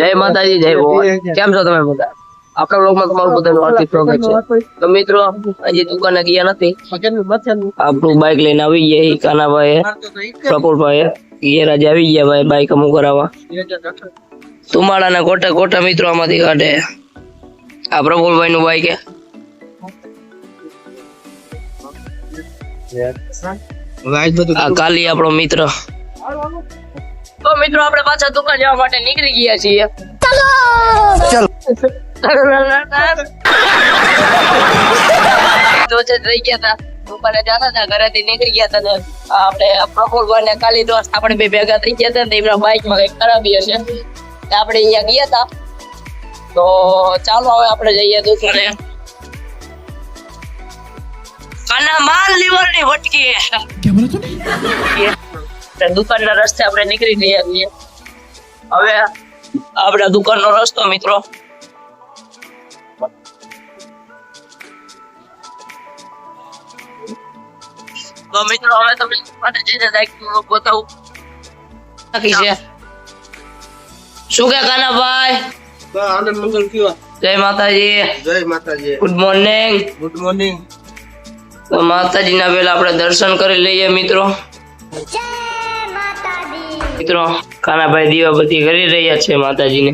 જય માતાજી જય ભગવાન. કેમ છો તમે બધા? આપણા બ્લોગમાં તમારું બધાનું હાર્દિક સ્વાગત છે. તો મિત્રો હજી દુકાને ગયા નથી. આપણું બાઇક લઈને આવી ગયા કાનાભાઈ પ્રફુલભાઈ ઘેર આવી ગયા ભાઈ બાઇક અમુક કરાવવા તુમાડાના કોટા કોટા મિત્રો આમાંથી કાઢે. આ પ્રફુલભાઈ નું બાઇક આ કાલી આપણો મિત્ર. તો મિત્રો આપણે પાછા દુકાન જવા માટે નીકળી ગયા છીએ. તો છે રહી ગયા હતા દુકાને જતા હતા ઘરેથી નીકળી ગયા હતા ને આપણે પ્રફુલભાઈ ને કાલી દોસ્ત આપણે બે ભેગા થઈ ગયા હતા ને એમના બાઈકમાં કંઈક ખરાબી હશે આપણે અહીંયા ગયા હતા. તો ચાલો હવે આપણે જઈએ દુકાને. કાના માલ લીવરની? વટકી દુકાનના રસ્તે આપણે નીકળી ગયા છીએ. હવે આપણા દુકાનનો રસ્તો મિત્રો. તો મિત્રો હવે તમને માટે જઈને દાઈક બતાવું. બાકી છે. શું કે કાનાભાઈ? આનંદ મંગલ કયો? જય માતાજી. જય માતાજી. ગુડ મોર્નિંગ ગુડ મોર્નિંગ તો માતાજીના પેલા આપણે દર્શન કરી લઈએ મિત્રો. મિત્રો કાનાભાઈ દીવાબત્તી કરી રહ્યા છે માતાજીને.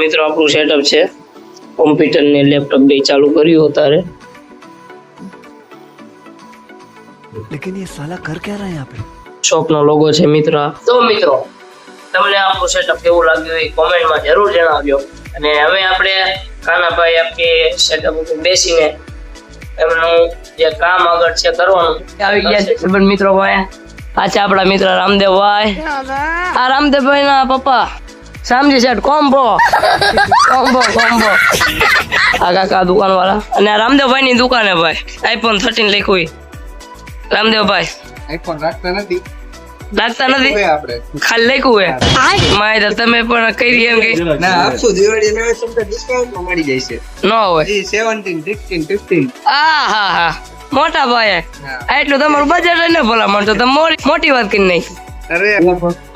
મિત્રો આપણું સેટઅપ છે. કોમ્પ્યુટર ને લેપટોપ બે ચાલુ કર્યું તારે લેકિન યે સાલા કર ક્યા રહે હૈ શોપ નો લોગો છે મિત્રો. તો મિત્રો તમને આપણું સેટઅપ કેવું લાગ્યું એ કોમેન્ટમાં જરૂર જણાવજો. અને હવે આપણે કાનાભાઈ આપણી સેટઅપ ઉપર બેસીને એમનું જે કામ આગળ છે કરવાનું. આવી ગયા છે પણ મિત્રો ભાઈ આ છે આપણા મિત્ર રામદેવભાઈ. આ રામદેવભાઈ ના પપ્પા. સામજી શેઠ કોમ્બો. Combo combo. આ કાકા દુકાન વાળા અને આ રામદેવભાઈ ની દુકાન હે ભાઈ. આઈફોન થર્ટીન લખ્યું રામદેવભાઈ. આઈફોન રાખતા નથી. લાગતા નથી? ખાલી હે? માય તો તમે પણ કરી એમ કે ના આપશું દિવાળી નવે સમજો ડિસ્કાઉન્ટમાં મળી જાય છે. ન હોય. 17 16 15 આ હા હા. મોટા ભાઈ હા. એટલું તમારું બજેટ ને ભલા તો તમે મોટી- મોટી વાત કરી નાખી. અરે.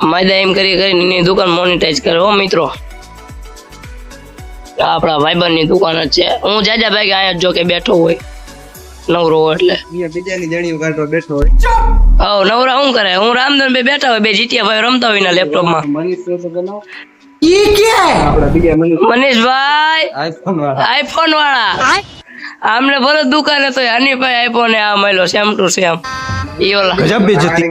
માયદા એમ કરી કરીને દુકાન મોનેટાઈઝ કરે હો મિત્રો. આપડા આપણા ભાઈબંધની દુકાન જ છે. હું જાજા ભાઈ અહીંયા જ જો કે બેઠો હોય. નવરો એટલે. બીજાની જણીઓ કાઢો બેઠો હોય. હા નવરા હું કરે? હું રામધન ભાઈ બેઠા હોય બે જીટીયા ભાઈ રમતા હોય ના લેપટોપમાં ઈ કે? મનીષભાઈ આઈફોન વાળા. આમને ભલે દુકાન તો હનીભાઈ આઈફોન આ મળ્યો સેમ ટુ સેમ. ઈ ઓલા. ગજબ બેજતી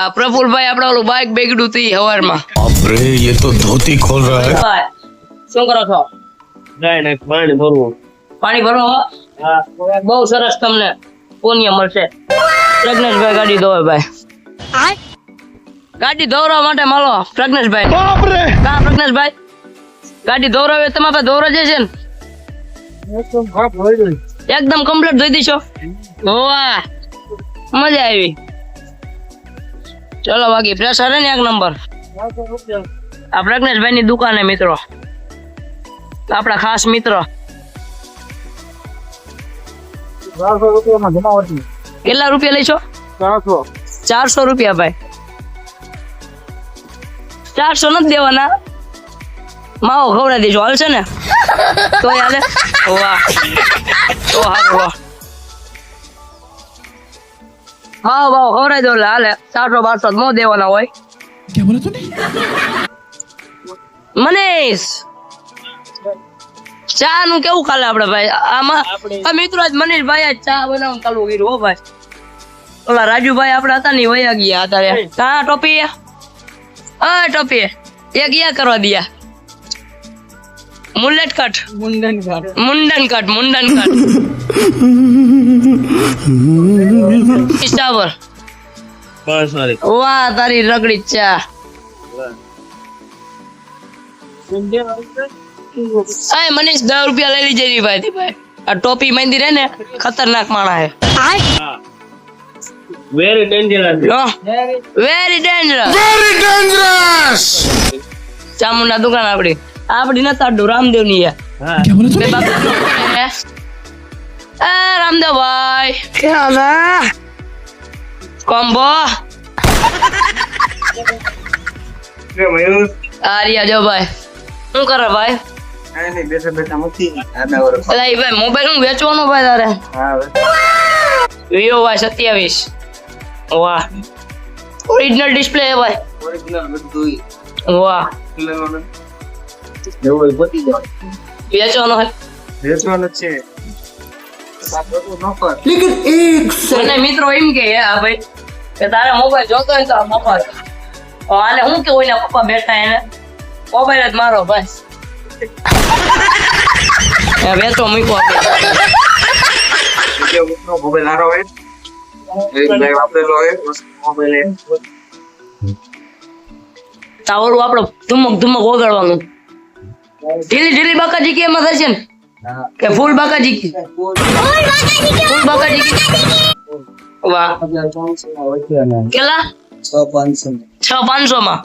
આ પ્રફુલભાઈ આપડા ઓલું બાઈક બેગડું તી હવારમાં. બાપરે એ તો ધોતી ખોલ રહા હે. શું કરો છો? નહીં નહીં પાણી ભરવું. પાણી ભરો હા. બહુ સરસ તમને પુણ્ય મળશે. પ્રજ્ઞેશભાઈ ગાડી ધોવે ભાઈ. ગાડી દોરવા માટે મળો પ્રજ્ઞેશભાઈ. કા પ્રજ્ઞેશભાઈ? ગાડી ધોવરાવે તમારા પાસે દોરા જે છે ને? એકદમ કમ્પ્લીટ ધોઈ દીશો. હોવા. મજા આવી. ચલો બાકી પ્રેશર હે ને એક નંબર આ પ્રજ્ઞેશભાઈ ની દુકાન હે મિત્રો. આપણા ખાસ મિત્ર. કેટલા રૂપિયા લેશો ચારસો. ચારસો રૂપિયા ભાઈ. ચારસો નથી દેવાના. માવો ખવડાવી દેજો હાલશે ને? તો યાદ વાહ. તો હારું વાહ. હા ભાવ ખવડાવી દો હાલે. ચારસો બારસો નો દેવાના હોય. મનીષ! ચા નું કેવું ખાલે આપડે ભાઈ? આમાં આ મિત્રો આજ મનીષભાઈ ચા બનાવવાનું ચાલુ કર્યું હો ભાઈ. ઓલા રાજુભાઈ આપડે હતા ને વયા ગયા અત્યારે. કા ટોપી. અ ટોપી. એ ગયા કરવા દિયા. મુલેટ કટ મુંડન કટ મુંડન કટ મુંડન કટ ઈસ્ટાવર વાહ તારી રગડી ચા. અય મનીષ દસ રૂપિયા લઈ લીજે રી ભાઈ. ભાઈ આ ટોપી મંદિર હે ને ખતરનાક માણા હે very dangerous very dangerous very dangerous Chamunda દુકાન આપડી. આપડી ના તાડુ રામદેવની? હા? એ રામદેવ ભાઈ. કે આલા કોમ્બો. કે મયુર. આર્યા જો ભાઈ. શું કરે ભાઈ? કાઈ ભાઈ સત્યાવીસ. વાહ. ઓરિજિનલ ડિસ્પ્લે વાહ. વેચવાનો મિત્રો એમ કે આ ભાઈ કે તારે મોબાઈલ જોતો હોય તો મફત આને હું કેવું હોય ને પપ્પા બેઠા એને? મોબાઈલ જ મારો ભાઈ એ તો મૂકો મોબાઈલ હારો હોય. તાવરું આપણે ધુમક ધુમક વગાડવાનું ઢીલી ઢીલી બાકાજી કે એમાં થશે ને? કે ફૂલ બાકાજી કી? ફૂલ. બાકાજી કી? વાહ. કેલા છ પાંચસો છ પાંચસો માં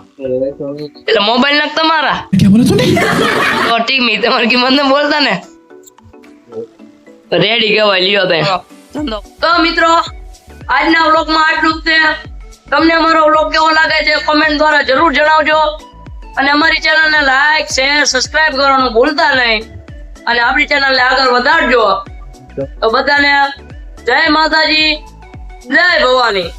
એટલે મોબાઈલ નાખ તમારા ખોટી મી તમારે કિંમત ને બોલતા ને? રેડી કહેવાય, લ્યો તે તો મિત્રો, આજના વ્લોગમાં આટલું જ છે. તમને અમારો વ્લોગ કેવો લાગે છે કોમેન્ટ દ્વારા જરૂર જણાવજો. અને અમારી ચેનલ ને લાઈક શેર સબસ્ક્રાઇબ કરવાનું ભૂલતા નહીં. અને આપણી ચેનલ ને આગળ વધારજો. તો બધાને જય માતાજી, જય ભવાની.